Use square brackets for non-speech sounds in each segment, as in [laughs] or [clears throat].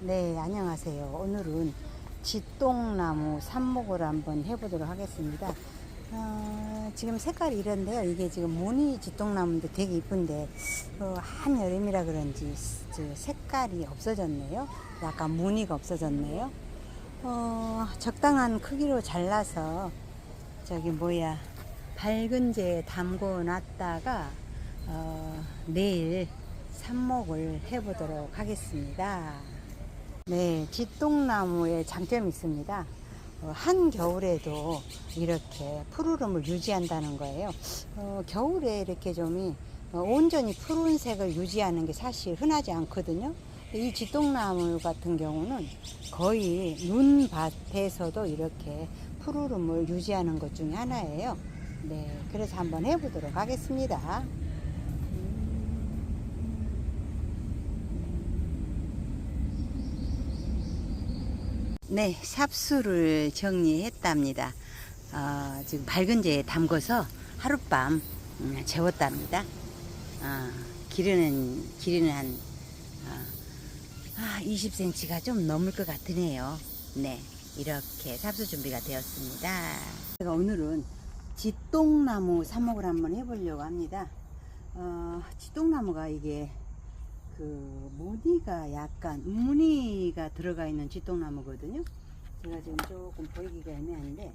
네, 안녕하세요. 오늘은 쥐똥나무 삽목을 한번 해보도록 하겠습니다. 어, 지금 색깔이 이런데요. 이게 지금 무늬 쥐똥나무인데 되게 이쁜데 어, 한여름이라 그런지 저 색깔이 없어졌네요. 약간 무늬가 없어졌네요. 어, 적당한 크기로 잘라서 저기 뭐야 밝은 재에 담궈 놨다가 어, 내일 삽목을 해보도록 하겠습니다. 네, 쥐똥나무의 장점이 있습니다. 어, 한겨울에도 이렇게 푸르름을 유지한다는 거예요. 어, 겨울에 이렇게 좀이 어, 온전히 푸른색을 유지하는 게 사실 흔하지 않거든요. 이 쥐똥나무 같은 경우는 거의 눈밭에서도 이렇게 푸르름을 유지하는 것 중에 하나예요. 네, 그래서 한번 해보도록 하겠습니다. 네, 삽수를 정리했답니다. 어, 지금 밝은 재에 담궈서 하룻밤 음, 재웠답니다. 어, 길이는 길이는 한 어, 아, 20cm가 좀 넘을 것 같으네요. 네, 이렇게 삽수 준비가 되었습니다. 제가 오늘은 쥐똥나무 삽목을 한번 해보려고 합니다. 어, 쥐똥나무가 이게 그 무늬가 약간 무늬가 들어가 있는 쥐똥나무거든요. 제가 지금 조금 보이기가 애매한데,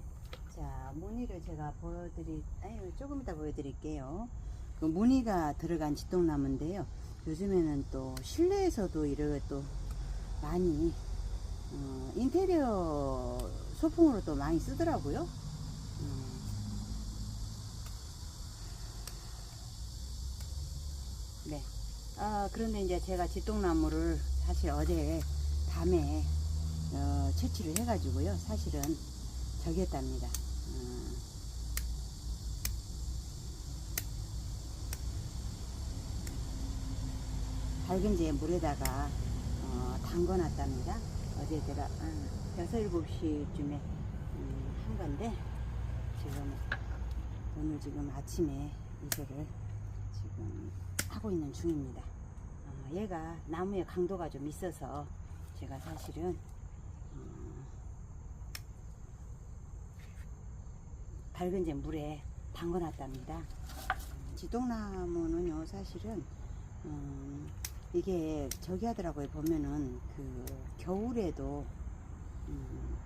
자 무늬를 제가 보여드리, 아니 조금 이따 보여드릴게요. 그 무늬가 들어간 쥐똥나무인데요. 요즘에는 또 실내에서도 이렇게 또 많이 어, 인테리어 소품으로 또 많이 쓰더라고요. 음. 네. 아, 그런데 이제 제가 쥐똥나무를 사실 어제 밤에 어, 채취를 해가지고요. 사실은 저기 했답니다. 어, 밝은 재 물에다가 어, 담궈놨답니다. 어제 제가 한 6, 7시쯤에 음, 한 건데 지금 오늘 지금 아침에 이거를 지금 하고 있는 중입니다. 어, 얘가 나무의 강도가 좀 있어서 제가 사실은 어, 밝은 재 물에 담궈놨답니다. 지동나무는요 사실은 음, 이게 저기 하더라고요 보면은 그 겨울에도 음,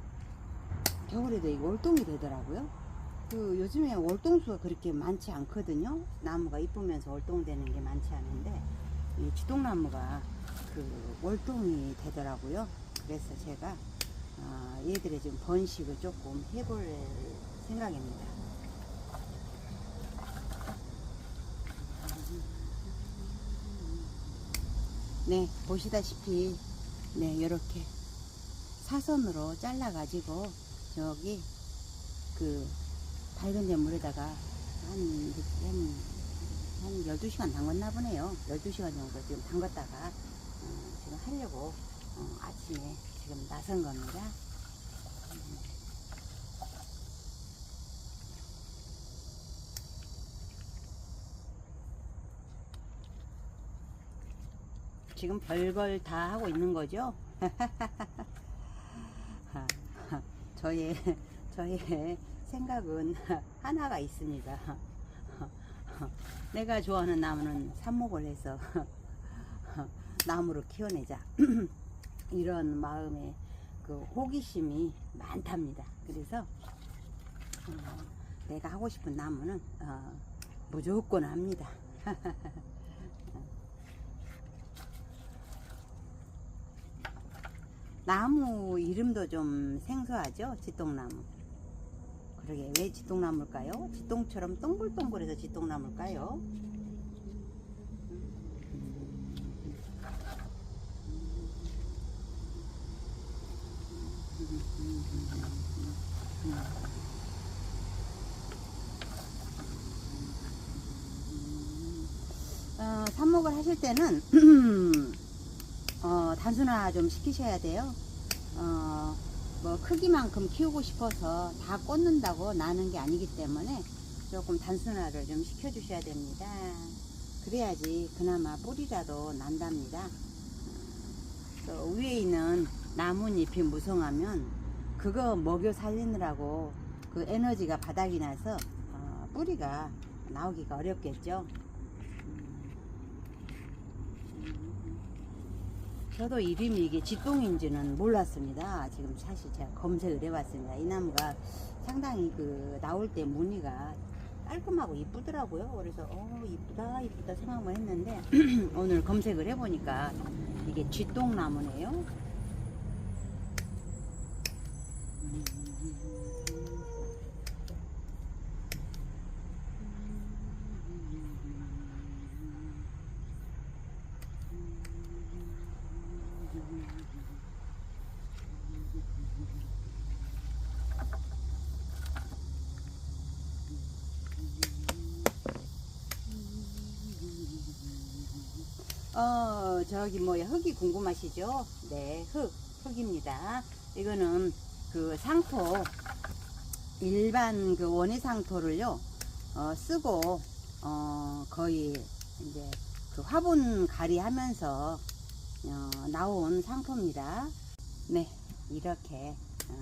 겨울에도 이게 월동이 되더라고요. 그 요즘에 월동수가 그렇게 많지 않거든요. 나무가 이쁘면서 월동되는 게 많지 않은데 이 쥐똥나무가 그 월동이 되더라고요. 그래서 제가 어, 얘들의 좀 번식을 조금 해볼 생각입니다. 네, 보시다시피 네, 이렇게 사선으로 잘라 가지고 저기 그 밝은 재 물에다가 한, 한, 한 12시간 담갔나 보네요. 12시간 정도 지금 담갔다가 어, 지금 하려고 어, 아침에 지금 나선 겁니다. 지금 별걸 다 하고 있는 거죠? [laughs] 저의 저의 생각은 [laughs] 하나가 있습니다. [laughs] 내가 좋아하는 나무는 삽목을 해서 [laughs] 나무를 키워내자 [clears throat] 이런 마음에 그 호기심이 많답니다. 그래서 어, 내가 하고 싶은 나무는 어, 무조건 합니다. [laughs] 나무 이름도 좀 생소하죠? 지똥나무. 그러게 왜 지똥나무일까요? 지똥처럼 동글동글해서 지똥나무일까요? 어, 삽목을 하실 때는 [clears throat] 어, 단순화 좀 시키셔야 돼요. 어, 뭐 크기만큼 키우고 싶어서 다 꽂는다고 나는 게 아니기 때문에 조금 단순화를 좀 시켜주셔야 됩니다. 그래야지 그나마 뿌리라도 난답니다. 또 위에 있는 나뭇잎이 무성하면 그거 먹여 살리느라고 그 에너지가 바닥이 나서 어, 뿌리가 나오기가 어렵겠죠. 음. 저도 이름이 이게 지똥인지는 몰랐습니다. 지금 사실 제가 검색을 해봤습니다. 이 나무가 상당히 그 나올 때 무늬가 깔끔하고 이쁘더라고요. 그래서 어 이쁘다 이쁘다 생각만 했는데 [clears throat] 오늘 검색을 해보니까 이게 쥐똥나무네요. 어, 저기 뭐야, 흙이 궁금하시죠? 네, 흙, 흙입니다. 이거는 그 상토, 일반 그 원예 상토를요, 어, 쓰고, 어, 거의 이제 그 화분 가리 하면서, 어, 나온 상토입니다. 네, 이렇게, 어,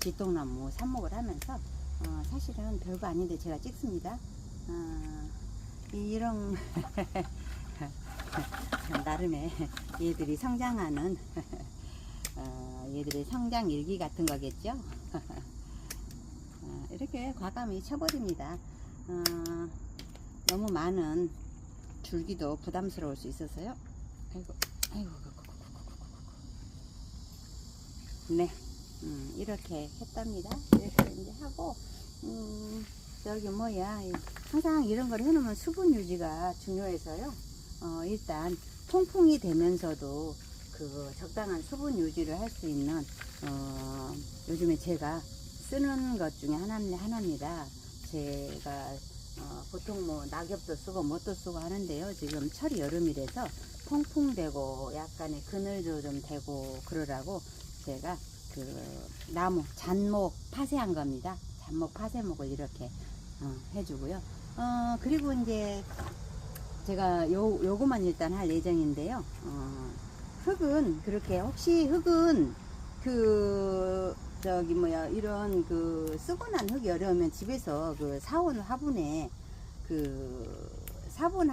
뒷동나무 삽목을 하면서, 어, 사실은 별거 아닌데 제가 찍습니다. 어, 이런, [laughs] 나름의 얘들이 성장하는 [laughs] 어, 얘들의 성장 일기 같은 거겠죠. [laughs] 어, 이렇게 과감히 쳐버립니다. 어, 너무 많은 줄기도 부담스러울 수 있어서요. 아이고, 아이고, 네, 음, 이렇게 했답니다. 이렇게 이제 하고, 음, 저기 뭐야, 이- 항상 이런 걸 해놓으면 수분 유지가 중요해서요. 어, 일단 통풍이 되면서도 그 적당한 수분 유지를 할 수 있는 어, 요즘에 제가 쓰는 것 중에 하나, 하나입니다. 제가 어, 보통 뭐 낙엽도 쓰고 뭣도 쓰고 하는데요. 지금 철이 여름이라서 통풍되고 약간의 그늘도 좀 되고 그러라고 제가 그 나무 잔목 파쇄한 겁니다. 잔목 파쇄목을 이렇게 어, 해주고요. 어, 그리고 이제 제가 요, 요거만 일단 할 예정인데요. 어, 흙은 그렇게 혹시 흙은 그 저기 뭐야 이런 그 쓰고 난 흙이 어려우면 집에서 그 사온 화분에 그 사본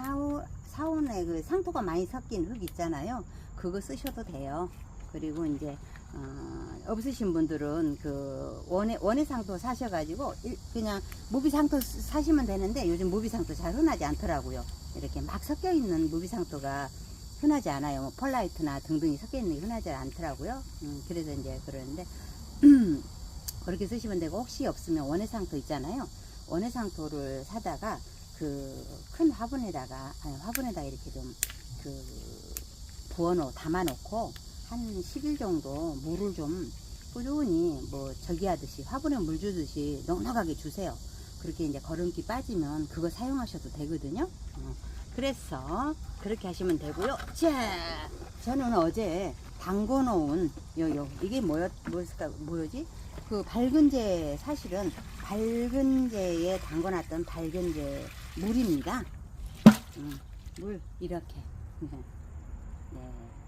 사온에 그 상토가 많이 섞인 흙 있잖아요. 그거 쓰셔도 돼요. 그리고 이제 어, 없으신 분들은 그 원예 원예 상토 사셔가지고 일- 그냥 무비 상토 쓰- 사시면 되는데 요즘 무비 상토 잘 흔하지 않더라고요. 이렇게 막 섞여 있는 무비 상토가 흔하지 않아요. 뭐 펄라이트나 등등이 섞여 있는 게 흔하지 않더라고요. 음, 그래서 이제 그러는데 [clears throat] 그렇게 쓰시면 되고 혹시 없으면 원예 상토 있잖아요. 원예 상토를 사다가 그 큰 화분에다가 아니 화분에다 이렇게 좀 그 부어놓 담아놓고 한 10일 정도 물을 좀 꾸준히 뭐 저기 하듯이 화분에 물 주듯이 넉넉하게 주세요. 그렇게 이제 거름기 빠지면 그거 사용하셔도 되거든요. 어, 그래서 그렇게 하시면 되고요. 자, 저는 어제 담궈 놓은 요요 이게 뭐였 뭐였을까 뭐였지? 그 밝은제 사실은 밝은제에 담궈 놨던 밝은제 물입니다. 음, 물 이렇게 [laughs] 네.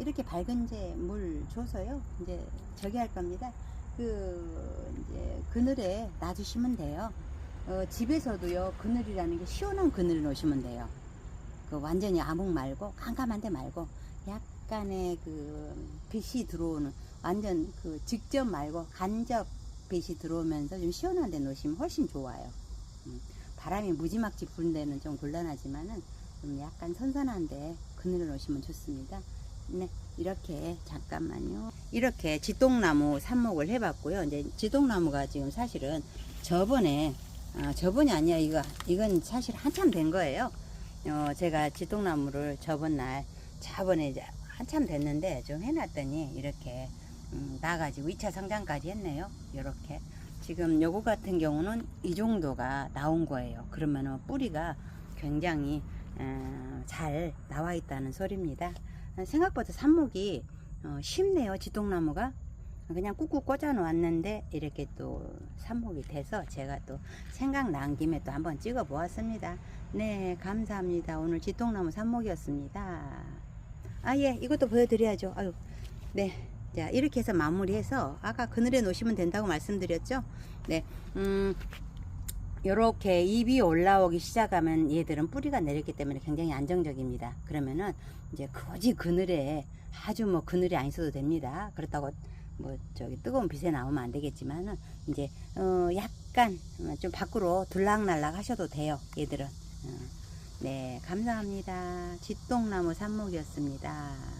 이렇게 밝은 제 물 줘서요. 이제 저기 할 겁니다. 그 이제 그늘에 놔주시면 돼요. 어, 집에서도요 그늘이라는 게 시원한 그늘을 놓으시면 돼요. 그 완전히 암흑 말고 깜깜한데 말고 약간의 그 빛이 들어오는 완전 그 직접 말고 간접 빛이 들어오면서 좀 시원한 데 놓으시면 훨씬 좋아요. 음, 바람이 무지막지 부는 데는 좀 곤란하지만은 좀 약간 선선한데 그늘을 놓으시면 좋습니다. 네, 이렇게 잠깐만요. 이렇게 지똥나무 삽목을 해봤고요. 이제 지똥나무가 지금 사실은 저번에 아, 저번이 아니야 이거 이건 사실 한참 된 거예요. 어, 제가 지똥나무를 저번 날 저번에 이제 한참 됐는데 좀 해놨더니 이렇게 음, 나가지고 2차 성장까지 했네요. 이렇게 지금 요거 같은 경우는 이 정도가 나온 거예요. 그러면은 뿌리가 굉장히 어, 잘 나와 있다는 소리입니다. 생각보다 삽목이 어, 쉽네요. 지똥나무가 그냥 꾹꾹 꽂아 놓았는데 이렇게 또 삽목이 돼서 제가 또 생각난 김에 또 한번 찍어 보았습니다. 네, 감사합니다. 오늘 지똥나무 삽목이었습니다. 아, 예, 이것도 보여드려야죠. 아유, 네. 자, 이렇게 해서 마무리해서 아까 그늘에 놓으시면 된다고 말씀드렸죠? 네. 음, 요렇게 잎이 올라오기 시작하면 얘들은 뿌리가 내렸기 때문에 굉장히 안정적입니다. 그러면은 이제 굳이 그늘에 아주 뭐 그늘이 안 있어도 됩니다. 그렇다고 뭐 저기 뜨거운 빛에 나오면 안 되겠지만은 이제 어 약간 좀 밖으로 들락날락 하셔도 돼요. 얘들은. 어. 네, 감사합니다. 쥐똥나무 삽목이었습니다.